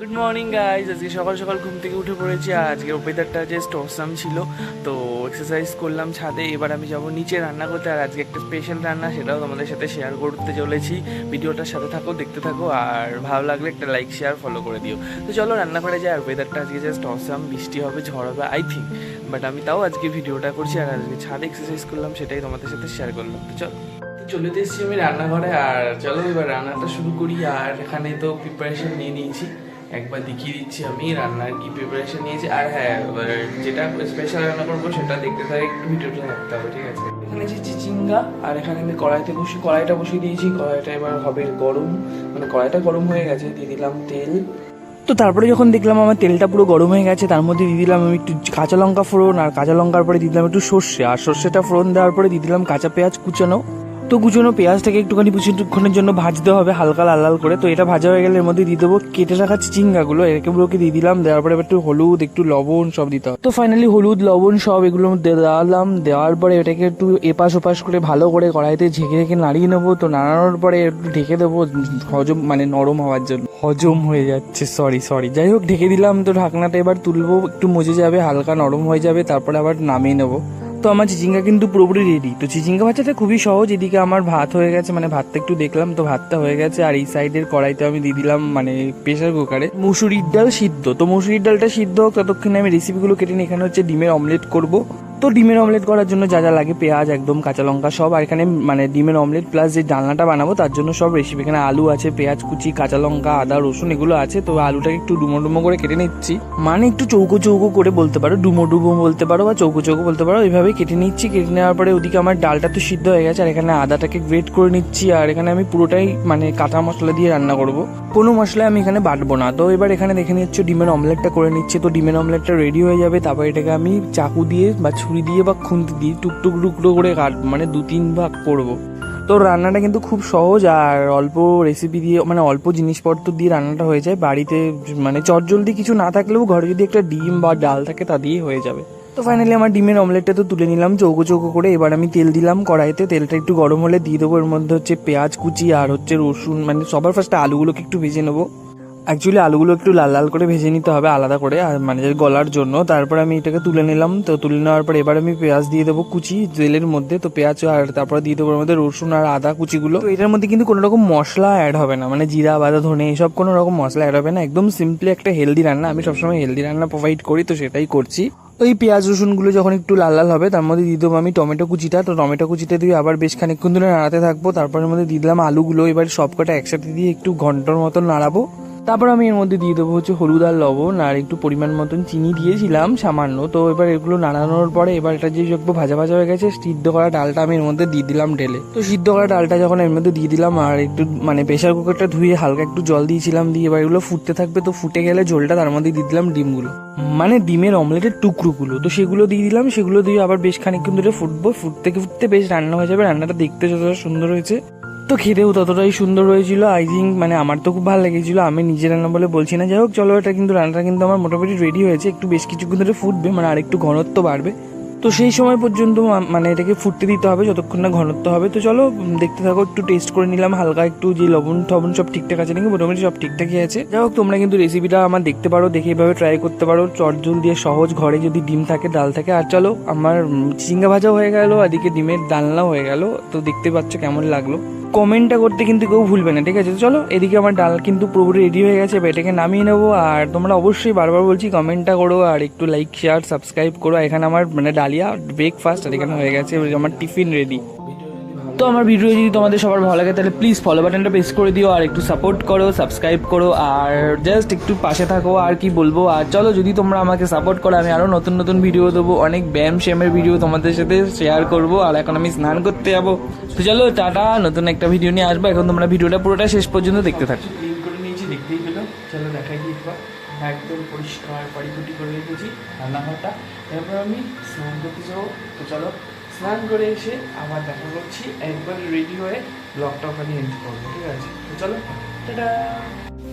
Good morning guys আজকে সকাল সকাল ঘুম থেকে উঠে পড়েছি। আর আজকের ওয়েদারটা জাস্ট অসাম ছিল। তো এক্সারসাইজ করলাম ছাদে। এবার আমি যাব নিচে রান্না করতে। আর আজকে একটা স্পেশাল রান্না, সেটাও তোমাদের সাথে শেয়ার করতে চলেছি। ভিডিওটার সাথে থাকো, দেখতে থাকো। আর ভালো লাগলে একটা লাইক শেয়ার ফলো করে দিও। তো চলো রান্না করে যাই আর ওয়েদারটা আজকে জাস্ট অসাম বৃষ্টি হবে, ঝড় হবে আই থিঙ্ক বাট আমি তাও আজকে ভিডিওটা করছি। আর আজকে ছাদে এক্সারসাইজ করলাম, সেটাই তোমাদের সাথে শেয়ার করলাম। তো চলো। চলে এসেছি আমি রান্নাঘরে। আর চলো এবার রান্নাটা শুরু করি। আর এখানে তো প্রিপারেশন নিয়ে নিয়েছি। একবার দেখিয়ে দিচ্ছি আমি, রান্নার কি প্রিপারেশন নিয়েছি। আর হ্যাঁ যেটা স্পেশাল রান্না করব সেটা দেখতে থাকে, একটু ভিডিওটা থাকতে হবে, ঠিক আছে? এখানে যে চিচিঙ্গা আর এখানে আমি কড়াইতে বসে, কড়াইটা বসিয়ে দিয়েছি, কড়াইটা এবার হবে গরম। মানে কড়াইটা গরম হয়ে গেছে, দিয়ে দিলাম তেল। তো তারপরে যখন দেখলাম আমার তেলটা পুরো গরম হয়ে গেছে, তার মধ্যে দিয়ে দিলাম আমি একটু কাঁচা লঙ্কা ফোড়ন, আর কাঁচা লঙ্কার পরে দিয়ে দিলাম একটু সর্ষে। আর সর্ষেটা ফোড়ন দেওয়ার পরে দিয়ে দিলাম কাঁচা পেঁয়াজ কুচানো। তো কুচনো পেঁয়াজটাকে একটুখানি কিছুক্ষণের জন্য ভাজতে হবে, হালকা লাল লাল করে। তো এটা ভাজা হয়ে গেলে এর মধ্যে দিয়ে দেবো কেটে রাখা চিচিঙ্গাগুলো এগুলোকে দিয়ে দিলাম, দেওয়ার পরে একটু হলুদ, একটু লবণ সব দিতে হবে। তো ফাইনালি হলুদ, লবণ সব এগুলো দেওয়ালাম দেওয়ার পরে এটাকে একটু এপাশ ওপাশ করে ভালো করে কড়াইতে ঝেঁকে ঝেঁকে নাড়িয়ে নেব। তো নাড়ানোর পরে একটু ঢেকে দেবো, হজম মানে নরম হওয়ার জন্য। হজম হয়ে যাচ্ছে সরি সরি যাই হোক, ঢেকে দিলাম, তো ঢাকনাটা এবার তুলবো, একটু মজে যাবে, হালকা নরম হয়ে যাবে, তারপরে আবার নামিয়ে নেব। তো আমার চিচিঙ্গা কিন্তু পুরোপুরি রেডি তো চিচিঙ্গা ভাজাটা খুবই সহজ, এদিকে আমার ভাত হয়ে গেছে মানে ভাতটা একটু দেখলাম, তো ভাতটা হয়ে গেছে, আর এই সাইডের কড়াইতে আমি দিয়ে দিলাম মানে প্রেশার কুকারে মুসুরির ডাল সিদ্ধ। তো মুসুরির ডালটা সিদ্ধ হোক, ততক্ষণে আমি রেসিপিগুলো কেটে নিই। এখানে হচ্ছে ডিমের অমলেট করব। তো ডিমের অমলেট করার জন্য যা যা লাগে, পেঁয়াজ, একদম কাঁচা লঙ্কা সব, আর এখানে মানে ডিমের অমলেট প্লাস যে ডালনাটা বানাবো, তার জন্য সব রেসিপি এখানে আলু আছে, পেঁয়াজ, কুচি, কাঁচা লঙ্কা, আদা, রসুন, এগুলো আছে, তো আলুটাকে একটু ডুমো ডুমো করে কেটে নিচ্ছি। মানে একটু চৌকো চৌকো করে বলতে পারো, ডুমো ডুমো বলতে পারো বা চৌকো চৌকো বলতে পারো এইভাবেই কেটে নিচ্ছি। কেটে নেওয়ার পরে ওদিকে আমার ডালটা তো সিদ্ধ হয়ে গেছে, আর এখানে আদাটাকে গ্রেট করে নিচ্ছি, আর এখানে আমি পুরোটাই মানে কাঁচা মশলা দিয়ে রান্না করব। কোনো মশলা আমি এখানে বাটবো না। তো এবার এখানে দেখে নিচ্ছি, ডিমের অমলেটটা করে নিচ্ছি, তো ডিমের অমলেটটা রেডি হয়ে যাবে, তারপর এটাকে আমি চাকু দিয়ে বা ছুরি দিয়ে বা খুন্তি দিয়ে টুকটুক টুকরো করে কাট মানে দু তিন ভাগ করব। তো রান্নাটা কিন্তু খুব সহজ, আর অল্প রেসিপি দিয়ে মানে অল্প জিনিসপত্র দিয়ে রান্নাটা হয়ে যায়। বাড়িতে মানে চটজলদি কিছু না থাকলেও ঘরে যদি একটা ডিম বা ডাল থাকে তা দিয়েই হয়ে যাবে। তো ফাইনালি আমার ডিমের অমলেটটা তো তুলে নিলাম, চৌকো চৌকো করে। এবার আমি তেল দিলাম কড়াইতে। তেলটা একটু গরম হলে দিয়ে দেবো। এর মধ্যে হচ্ছে পেঁয়াজ কুচি আর হচ্ছে রসুন মানে সবার ফার্স্টে আলুগুলোকে একটু ভেজে নেব। অ্যাকচুয়ালি আলুগুলো একটু লাল লাল করে ভেজে নিতে হবে আলাদা করে, আর মানে গলার জন্য। তারপর আমি এটাকে তুলে নিলাম। তো তুলে নেওয়ার পর এবার আমি পেঁয়াজ দিয়ে দেবো কুচি, তেলের মধ্যে। তো পেঁয়াজ আর তারপরে দিয়ে দেবো আমাদের রসুন আর আদা কুচিগুলো। তো এটার মধ্যে কিন্তু কোনো রকম মশলা অ্যাড হবে না। মানে জিরা বাদা ধনে এইসব কোনো রকম মশলা অ্যাড হবে না। একদম সিম্পলি একটা হেলদি রান্না। আমি সবসময় হেলদি রান্না প্রোভাইড করি, তো সেটাই করছি। ওই পেঁয়াজ, রসুনগুলো যখন একটু লাল লাল হবে, তার মধ্যে দিয়ে দেবো আমি টমেটো কুচিটা। তো টমেটো কুচিটা দিয়ে আবার বেশ খানিকক্ষণ ধরে নাড়াতে থাকব। তারপরের মধ্যে দিয়ে দিলাম আলুগুলো। এবার সবকটা একসাথে দিয়ে একটু ঘণ্টার মতন নাড়াবো। তারপর আমি এর মধ্যে দিয়ে দেবো হচ্ছে হলুদ আর লবণ, আর একটু পরিমাণ মতন চিনি দিয়েছিলাম সামান্য। তো এবার এগুলো নাড়ানোর পরে এবার এটা যে একটু ভাজা ভাজা হয়ে গেছে, সিদ্ধ করা ডালটা আমি এর মধ্যে দিয়ে দিলাম ঢেলে। তো সিদ্ধ করা ডালটা যখন এর মধ্যে দিয়ে দিলাম, আর একটু মানে প্রেশার কুকারটা ধুয়ে হালকা একটু জল দিয়েছিলাম দিয়ে এবার এগুলো ফুটতে থাকবে, তো ফুটে গেলে ঝোলটা তার মধ্যে দিয়ে দিলাম ডিমগুলো। মানে ডিমের অমলেটের টুকরোগুলো। তো সেগুলো দিয়ে দিলাম, সেগুলো দিয়ে আবার বেশ খানিকক্ষণ ধরে ফুটবো। ফুটতে ফুটতে বেশ রান্না হয়ে যাবে, রান্নাটা দেখতে যতটা সুন্দর হয়েছে। তো খেতেও ততটাই সুন্দর হয়েছিল। আই থিঙ্ক মানে আমার তো খুব ভালো লেগেছিল। আমি নিজে রান্না বলে বলছি না। যাই হোক চলো এটা কিন্তু রান্নাটা কিন্তু আমার মোটামুটি রেডি হয়েছে। একটু বেশ কিছুক্ষণ ধরে ফুটবে মানে আরেকটু ঘনত্ব বাড়বে। তো সেই সময় পর্যন্ত মানে এটাকে ফুটতে দিতে হবে যতক্ষণ না ঘনত্ব হবে। তো চলো দেখতে থাকো একটু টেস্ট করে নিলাম। হালকা একটু যে লবণ টবণ সব ঠিকঠাক আছে নাকি? মোটামুটি সব ঠিকঠাকই আছে। যাই হোক তোমরা কিন্তু রেসিপিটা আমার দেখতে পারো দেখে এভাবে ট্রাই করতে পারো। চটজল দিয়ে সহজ ঘরে যদি ডিম থাকে ডাল থাকে। আর চলো আমার উম, চিচিঙ্গা ভাজা হয়ে গেল এদিকে ডিমের ডালনা হয়ে গেল। তো দেখতে পাচ্ছ কেমন লাগল। কমেন্টটা করতে কিন্তু কেউ ভুলবে না, ঠিক আছে? চলো, এদিকে আমার ডাল কিন্তু পুরোপুরি রেডি হয়ে গেছে এটাকে নামিয়ে নেব, আর তোমরা অবশ্যই বারবার বলছি কমেন্টটা করো, আর একটু লাইক শেয়ার সাবস্ক্রাইব করো এখানে আমার মানে ডালিয়া ব্রেকফাস্ট আর এখানে হয়ে গেছে আমার টিফিন রেডি তো আমার ভিডিও যদি তোমাদের সবার ভালো লাগে, তাহলে প্লিজ ফলো বাটনটা প্রেস করে দিও আর একটু সাপোর্ট করো সাবস্ক্রাইব করো আর জাস্ট একটু পাশে থাকো আর কি বলব। আর চলো, যদি তোমরা আমাকে সাপোর্ট করো, আমি আরও নতুন নতুন ভিডিও দেবো, অনেক ব্যায়াম শ্যামের ভিডিও তোমাদের সাথে শেয়ার করব আর এখন আমি স্নান করতে যাব। তো চলো, টাটা, নতুন একটা ভিডিও নিয়ে আসব। এখন তোমরা ভিডিওটা পুরোটা শেষ পর্যন্ত দেখতে থাকো। একদম পরিষ্কার পাড়িকুটি করে রেখেছি। রান্নাঘরটা। এরপর আমি স্নান করতে যাব। তো চলো স্নান করে এসে আবার দেখা করছি। একবার রেডি হয়ে ব্লগটা ওখানে এন্ড করব, ঠিক আছে? তো চলো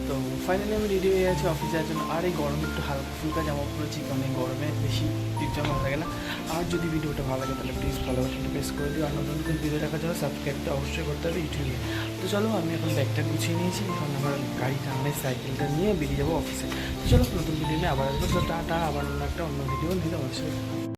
তো ফাইনালি আমি রেডি হয়ে আছি অফিসে যাওয়ার জন্য। আর এই গরমে একটু হালকা ফুলকা জামা পরেছি, কারণ এই গরমে বেশি টিপজাম লাগে না। আর যদি ভিডিওটা ভালো লাগে, তাহলে প্লিজ ভালো বাটনটা প্রেস করে দিও। আর নতুন নতুন ভিডিও দেখার জন্য সাবস্ক্রাইবটা অবশ্যই করতে হবে ইউটিউবে তো চলো, আমি এখন ব্যাগটা গুছিয়ে নিয়েছি। এখন আমার গাড়িটা মানে সাইকেলটা নিয়ে বেরিয়ে যাব অফিসে তো চলো, নতুন ভিডিও নিয়ে আবার আসব। তো টাটা, আবার অন্য একটা, অন্য ভিডিও নিয়ে সাথে।